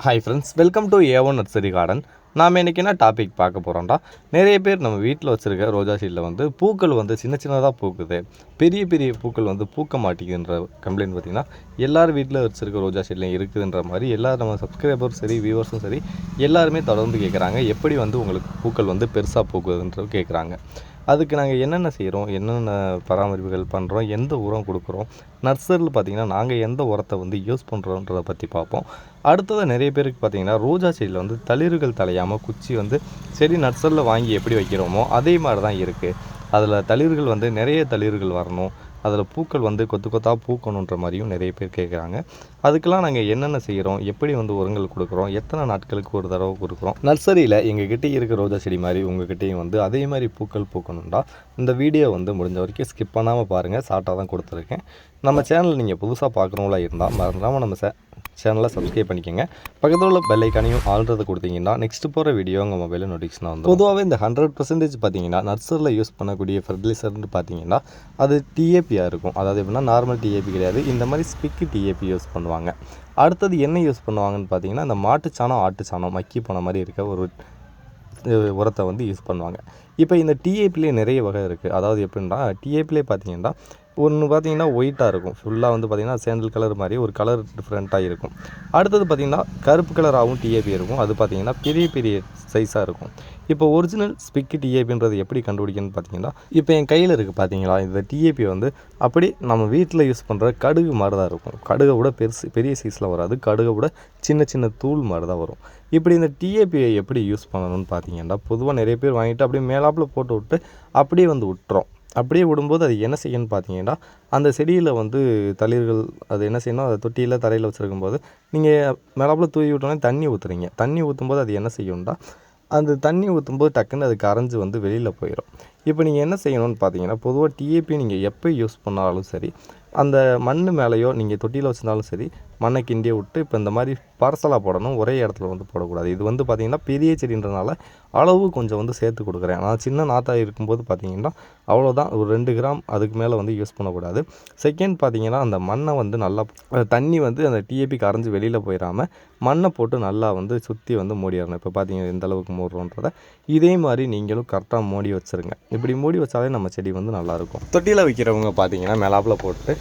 Hi friends welcome to A one nursery garden நாம் இன்றைக்கி என்ன டாபிக் பார்க்க போகிறோம்டா நிறைய பேர் நம்ம வீட்டில் வச்சுருக்க ரோஜா செடியில் வந்து பூக்கள் வந்து சின்ன சின்னதாக பூக்குது. பெரிய பெரிய பூக்கள் வந்து பூக்க மாட்டேங்குதுன்ற கம்ப்ளைண்ட் பார்த்திங்கன்னா எல்லார் வீட்டில் வச்சுருக்க ரோஜா செடிலையும் இருக்குதுன்ற மாதிரி எல்லா நம்ம சப்ஸ்கிரைபரும் சரி வியூவர்ஸும் சரி எல்லாருமே தொடர்ந்து கேட்குறாங்க எப்படி வந்து உங்களுக்கு பூக்கள் வந்து பெருசாக பூக்குதுன்றது கேட்குறாங்க அதுக்கு நாங்கள் என்னென்ன செய்கிறோம் என்னென்ன பராமரிப்புகள் பண்ணுறோம் எந்த உரம் கொடுக்குறோம் நர்சரியில் பார்த்திங்கன்னா நாங்கள் எந்த உரத்தை வந்து யூஸ் பண்ணுறோன்றதை பற்றி பார்ப்போம் அடுத்ததாக நிறைய பேருக்கு பார்த்திங்கன்னா ரோஜா செடியில் வந்து தளிர்கள் தலையாமல் குச்சி வந்து செடி நர்சரியில் வாங்கி எப்படி வைக்கிறோமோ அதே மாதிரி தான் இருக்குது அதில் தளிர்கள் வந்து நிறைய தளிர்கள் வரணும். அதில் பூக்கள் வந்து கொத்து கொத்தாக பூக்கணுன்ற மாதிரியும் நிறைய பேர் கேட்குறாங்க. அதுக்கெல்லாம் நாங்கள் என்னென்ன செய்கிறோம்? எப்படி வந்து உரங்கள் கொடுக்குறோம்? எத்தனை நாட்களுக்கு ஒரு தடவை கொடுக்குறோம்? நர்சரியில் எங்கள் கிட்டே இருக்கிற ரோஜா செடி மாதிரி உங்ககிட்டயும் வந்து அதே மாதிரி பூக்கள் பூக்கணும்டா. இந்த வீடியோ வந்து முடிஞ்ச வரைக்கும் ஸ்கிப் பண்ணாமல் பாருங்கள் ஷார்ட்டாக தான் கொடுத்துருக்கேன். நம்ம சேனல் நீங்கள் புதுசாக பார்க்குறவங்களா இருந்தால் மறந்துடாமல் நம்ம சே சேனலை சப்ஸ்கிரைப் பண்ணிக்கோங்க. பக்கத்தில் உள்ள பெல் ஐக்கானையும் ஆல்ரெடி கொடுத்தீங்கன்னா நெக்ஸ்ட் போகிற வீடியோ உங்கள் மொபைலில் நோட்டிஃபிகேஷன் வந்து பொதுவாகவே இந்த ஹண்ட்ரட் பர்சன்டேஜ் பார்த்தீங்கன்னா நர்சரியில் யூஸ் பண்ணக்கூடிய ஃபெர்டிலைசர்னு பார்த்தீங்கன்னா அது டிஏபியாக இருக்கும். அதாவது எப்படின்னா நார்மல் டிஏபி கிடையாது. இந்த மாதிரி ஸ்பிக்கு டிஏபி யூஸ் பண்ணுவாங்க. அடுத்தது என்ன யூஸ் பண்ணுவாங்கன்னு பார்த்தீங்கன்னா இந்த மாட்டுச்சாணம் ஆட்டுச்சாணம் மக்கி போன மாதிரி இருக்க ஒரு உரத்தை வந்து யூஸ் பண்ணுவாங்க. இப்போ இந்த டிஏபிலே நிறைய வகை இருக்குது அதாவது எப்படின்னா டிஏபிலே பார்த்தீங்கன்னா ஒன்று பார்த்தீங்கன்னா ஒயிட்டாக இருக்கும். ஃபுல்லாக வந்து பார்த்திங்கன்னா சேண்டல் கலர் மாதிரி ஒரு கலர் டிஃப்ரெண்ட்டாக இருக்கும். அடுத்தது பார்த்தீங்கன்னா கருப்பு கலராகவும் டிஏபி இருக்கும். அது பார்த்தீங்கன்னா பெரிய பெரிய சைஸாக இருக்கும். இப்போ ஒரிஜினல் ஸ்பிக்கு டிஏபின்றது எப்படி கண்டுபிடிக்கணும்னு பார்த்தீங்கன்னா இப்போ என் கையில் இருக்குது பார்த்தீங்களா இந்த டிஏபி வந்து அப்படி நம்ம வீட்டில் யூஸ் பண்ணுற கடுகு மாதிரி தான் இருக்கும். கடுகை விட பெருசு பெரிய சைஸில் வராது. கடுகை விட சின்ன சின்ன தூள் மாதிரி தான் வரும். இப்படி இந்த டிஏபியை எப்படி யூஸ் பண்ணணும்னு பார்த்தீங்கன்னா பொதுவாக நிறைய பேர் வாங்கிட்டு அப்படியே மேலாப்பில் போட்டு விட்டு அப்படியே வந்து விட்டுறோம் அப்படியே விடும்போது அது என்ன செய்யணும்னு பார்த்தீங்கன்னா அந்த செடியில் வந்து தளிர்கள் அது என்ன செய்யணும் அதை தொட்டியில் தரையில் வச்சுருக்கும்போது நீங்கள் மேலாப்பில் தூவி விட்டோன்னே தண்ணி ஊற்றுறீங்க தண்ணி ஊற்றும்போது அது என்ன செய்யும்டா அந்த தண்ணி ஊற்றும்போது டக்குன்னு அது கரைஞ்சி வந்து வெளியில் போயிடும் இப்போ நீங்கள் என்ன செய்யணும்னு பார்த்தீங்கன்னா பொதுவாக டிஏபி நீங்கள் எப்போ யூஸ் பண்ணாலும் சரி அந்த மண் மேலேயோ நீங்கள் தொட்டியில் வச்சுருந்தாலும் சரி மண்ணை கிண்டியே விட்டு இப்போ இந்த மாதிரி பார்சலாக போடணும் ஒரே இடத்துல வந்து போடக்கூடாது. இது வந்து பார்த்திங்கன்னா பெரிய செடின்றனால அளவு கொஞ்சம் வந்து சேர்த்து கொடுக்குறேன். நான் சின்ன நாத்தாக இருக்கும்போது பார்த்தீங்கன்னா அவ்வளோதான் ஒரு ரெண்டு கிராம் அதுக்கு மேலே வந்து யூஸ் பண்ணக்கூடாது. செகண்ட் பார்த்தீங்கன்னா அந்த மண்ணை வந்து நல்லா தண்ணி வந்து அந்த டிஏபி கரைஞ்சி வெளியில் போயிடாமல் மண்ணை போட்டு நல்லா வந்து சுற்றி வந்து மூடிடணும் இப்போ பார்த்தீங்கன்னா எந்த அளவுக்கு மூடுறோன்றதை இதே மாதிரி நீங்களும் கரெக்டாக மூடி வச்சுருங்க. இப்படி மூடி வச்சாலே நம்ம செடி வந்து நல்லாயிருக்கும் தொட்டியில் வைக்கிறவங்க பார்த்தீங்கன்னா மிளாப்பில் போட்டு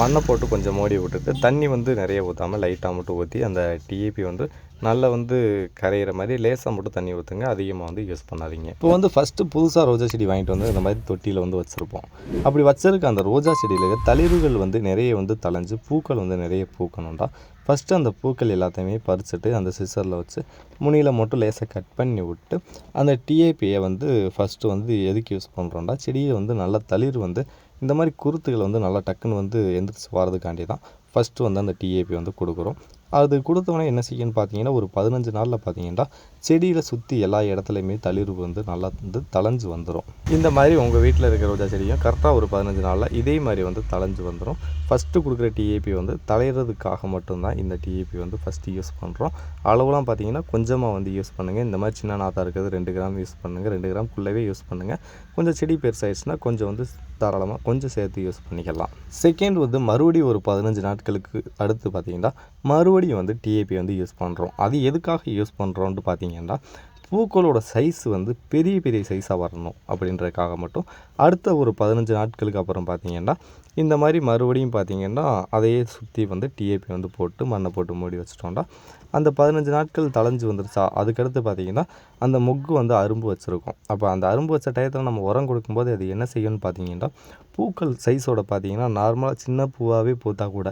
மண்ணை போட்டு கொஞ்சம் மூடி விட்டுட்டு தண்ணி வந்து நிறைய ஊற்றாமல் லைட்டாக மட்டும் ஊற்றி அந்த டிஏபி வந்து நல்லா வந்து கரையிற மாதிரி லேசாக மட்டும் தண்ணி ஊற்றுங்க அதிகமாக வந்து யூஸ் பண்ணாதீங்க. இப்போ வந்து ஃபஸ்ட்டு புதுசாக ரோஜா செடி வாங்கிட்டு வந்து இந்த மாதிரி தொட்டியில் வந்து வச்சுருப்போம். அப்படி வச்சிருக்க அந்த ரோஜா செடியில் தளிர்கள் வந்து நிறைய வந்து தளைஞ்சு பூக்கள் வந்து நிறைய பூக்கணும்டா. ஃபஸ்ட்டு அந்த பூக்கள் எல்லாத்தையுமே பறிச்சுட்டு அந்த சிசரில் வச்சு முனியில் மட்டும் லேசாக கட் பண்ணி விட்டு அந்த டிஏபியை வந்து ஃபஸ்ட்டு வந்து எதுக்கு யூஸ் பண்ணுறோம்டா செடியை வந்து நல்லா தளிர் வந்து இந்த மாதிரி குருத்துகள் வந்து நல்லா டக்குன்னு வந்து எந்திரிச்சு வரதுக்காண்டி தான் ஃபஸ்ட்டு வந்து அந்த டிஏபி வந்து கொடுக்குறோம். அது கொடுத்தவொன்னே என்ன செய்யணும்னு பார்த்தீங்கன்னா ஒரு பதினஞ்சு நாளில் பார்த்தீங்கன்னா செடியில் சுற்றி எல்லா இடத்துலையுமே தளிர் வந்து நல்லா வந்து தளைஞ்சு வந்துடும் இந்த மாதிரி உங்கள் வீட்டில் இருக்கிற ரோஜா செடியும் கரெக்டாக ஒரு பதினஞ்சு நாளில் இதே மாதிரி வந்து தளைஞ்சு வந்துடும் ஃபஸ்ட்டு கொடுக்குற டிஏபி வந்து தளையிறதுக்காக மட்டும்தான் இந்த டிஏபி வந்து ஃபஸ்ட்டு யூஸ் பண்ணுறோம் அளவுலாம் பார்த்தீங்கன்னா கொஞ்சமாக வந்து யூஸ் பண்ணுங்கள் இந்த மாதிரி சின்ன நாத்தா இருக்கிறது ரெண்டு கிராம் யூஸ் பண்ணுங்கள் ரெண்டு கிராம்குள்ளவே யூஸ் பண்ணுங்கள் கொஞ்சம் செடி பெருசாயிடுச்சுன்னா கொஞ்சம் வந்து தாராளமாக கொஞ்சம் சேர்த்து யூஸ் பண்ணிக்கலாம். செகண்ட் வந்து மறுபடியும் ஒரு பதினஞ்சு நாட்களுக்கு அடுத்து பார்த்தீங்கன்னா மறுபடியும் வந்து டிஏபி வந்து யூஸ் பண்ணுறோம் அது எதுக்காக யூஸ் பண்ணுறோன்ட்டு பார்த்தீங்கன்னா பூக்களோட சைஸ் வந்து பெரிய பெரிய சைஸாக வரணும் அப்படின்றதுக்காக மட்டும் அடுத்த ஒரு பதினஞ்சு நாட்களுக்கு அப்புறம் பார்த்தீங்கன்னா இந்த மாதிரி மறுபடியும் பார்த்தீங்கன்னா அதையே சுற்றி வந்து டிஏபி வந்து போட்டு மண்ணை போட்டு மூடி வச்சிட்டோம்னா அந்த பதினஞ்சு நாட்கள் தளைஞ்சு வந்துருச்சா? அதுக்கடுத்து பார்த்தீங்கன்னா அந்த மொக்கு வந்து அரும்பு வச்சுருக்கோம். அப்போ அந்த அரும்பு வச்ச டயத்தில் நம்ம உரம் கொடுக்கும்போது அது என்ன செய்யணும்னு பார்த்தீங்கன்னா பூக்கள் சைஸோட பார்த்திங்கன்னா நார்மலாக சின்ன பூவாகவே பூத்தா கூட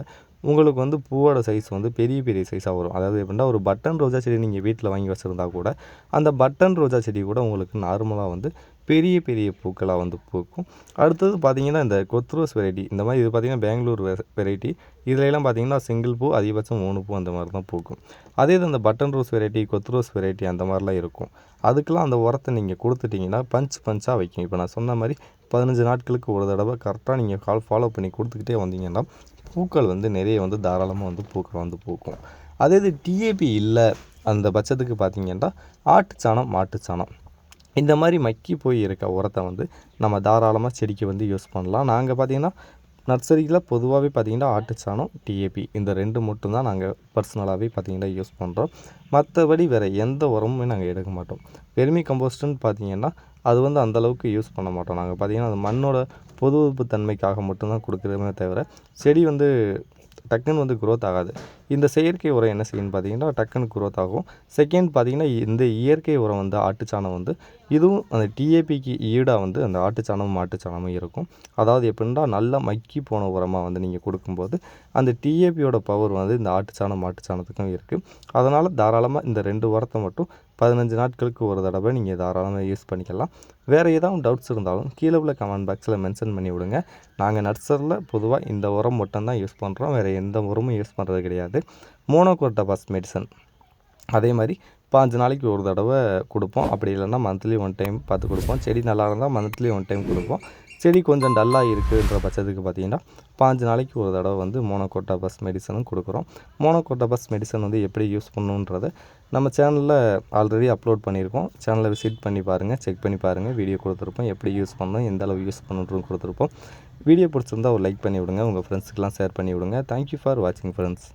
உங்களுக்கு வந்து பூவோட சைஸ் வந்து பெரிய பெரிய சைஸாக வரும். அதாவது எப்படின்னா ஒரு பட்டன் ரோஜா செடி நீங்கள் வீட்டில் வாங்கி வச்சுருந்தா கூட அந்த பட்டன் ரோஜா செடி கூட உங்களுக்கு நார்மலாக வந்து பெரிய பெரிய பூக்களாக வந்து பூக்கும். அடுத்தது பார்த்திங்கன்னா இந்த கொத்ரோஸ் வெரைட்டி இந்த மாதிரி இது பார்த்தீங்கன்னா பெங்களூர் வெரைட்டி இதிலெல்லாம் பார்த்தீங்கன்னா சிங்கிள் பூ அதிகபட்சம் மூணு பூ அந்த மாதிரி தான் பூக்கும். அதே இது அந்த பட்டன் ரோஸ் வெரைட்டி கொத்ரோஸ் வெரைட்டி அந்த மாதிரிலாம் இருக்கும். அதுக்கெலாம் அந்த உரத்தை நீங்கள் கொடுத்துட்டிங்கன்னா பஞ்ச் பஞ்சாக வைக்கும். இப்போ நான் சொன்ன மாதிரி பதினஞ்சு நாட்களுக்கு ஒரு தடவை கரெக்டாக நீங்கள் கால் ஃபாலோ பண்ணி கொடுத்துக்கிட்டே வந்தீங்கன்னா பூக்கள் வந்து நிறைய வந்து தாராளமாக வந்து பூக்கள் வந்து பூக்கும். அதே இது டிஏபி இல்லை அந்த பட்சத்துக்கு பார்த்தீங்கன்னா ஆட்டுச்சாணம் மாட்டுச்சாணம் இந்த மாதிரி மக்கி போய் இருக்க உரத்தை வந்து நம்ம தாராளமாக செடிக்கு வந்து யூஸ் பண்ணலாம். நாங்கள் பார்த்தீங்கன்னா நர்சரியில் பொதுவாகவே பார்த்தீங்கன்னா ஆட்டுச்சாணம் டிஏபி இந்த ரெண்டு மட்டும் தான் நாங்கள் பர்சனலாகவே பார்த்தீங்கன்னா யூஸ் பண்ணுறோம் மற்றபடி வேறு எந்த உரமுமே நாங்கள் எடுக்க மாட்டோம். வெர்மி கம்போஸ்ட்டுன்னு பார்த்தீங்கன்னா அது வந்து அந்த அளவுக்கு யூஸ் பண்ண மாட்டோம். நாங்கள் பார்த்தீங்கன்னா அது மண்ணோட பொதுவுப்பு தன்மைக்காக மட்டும்தான் கொடுக்குறோமே தவிர செடி வந்து டக்குன்னு வந்து க்ரோத் ஆகாது. இந்த செயற்கை உரம் என்ன செய்யுன்னு பார்த்தீங்கன்னா டக்குன்னு க்ரோத் ஆகும். செகண்ட் பார்த்தீங்கன்னா இந்த இயற்கை உரம் வந்து ஆட்டுச்சாணம் வந்து இதுவும் அந்த டிஏபிக்கு ஈடாக வந்து அந்த ஆட்டுச்சாணமும் மாட்டுச்சாணமும் இருக்கும். அதாவது எப்படின்னா நல்லா மக்கி போன உரமாக வந்து நீங்கள் கொடுக்கும்போது அந்த டிஏபியோட பவர் வந்து இந்த ஆட்டுச்சாணம் மாட்டுச்சாணத்துக்கும் இருக்குது அதனால் தாராளமாக இந்த ரெண்டு உரத்தை மட்டும் பதினஞ்சு நாட்களுக்கு ஒரு தடவை நீங்கள் தாராளமாக யூஸ் பண்ணிக்கலாம். வேறு ஏதாவது டவுட்ஸ் இருந்தாலும் கீழே உள்ள கமெண்ட் பாக்ஸில் மென்ஷன் பண்ணி விடுங்க. நாங்கள் நர்சரியில் பொதுவாக இந்த உரம் மட்டும்தான் யூஸ் பண்ணுறோம் வேறு எந்த உரமும் யூஸ் பண்ணுறது கிடையாது. மோனோகோட்டபாஸ் மெடிசன் அதே மாதிரி பாஞ்சு நாளைக்கு ஒரு தடவை கொடுப்போம். அப்படி இல்லைன்னா மந்த்லி ஒன் டைம் பார்த்து கொடுப்போம். செடி நல்லா இருந்தால் மந்த்லி ஒன் டைம் கொடுப்போம். செடி கொஞ்சம் டல்லாக இருக்குன்ற பட்சத்துக்கு பார்த்தீங்கன்னா பாஞ்சு நாளைக்கு ஒரு தடவை வந்து மோனோகோட்டாபஸ் மெடிசனும் கொடுக்குறோம். மோனோகோட்டாபஸ் மெடிசன் வந்து எப்படி யூஸ் பண்ணுன்றதை நம்ம சேனலில் ஆல்ரெடி அப்லோட் பண்ணியிருக்கோம். சேனலை விசிட் பண்ணி பாருங்கள் செக் பண்ணி பாருங்கள் வீடியோ கொடுத்துருப்போம். எப்படி யூஸ் பண்ணணும் எந்த அளவு யூஸ் பண்ணுறோம் கொடுத்துருப்போம். வீடியோ பிடிச்சிருந்தா ஒரு லைக் பண்ணி விடுங்க உங்கள் ஃப்ரெண்ட்ஸுக்கெலாம் ஷேர் பண்ணி விடுங்க தேங்க்யூ ஃபார் வாட்சிங் ஃப்ரெண்ட்ஸ்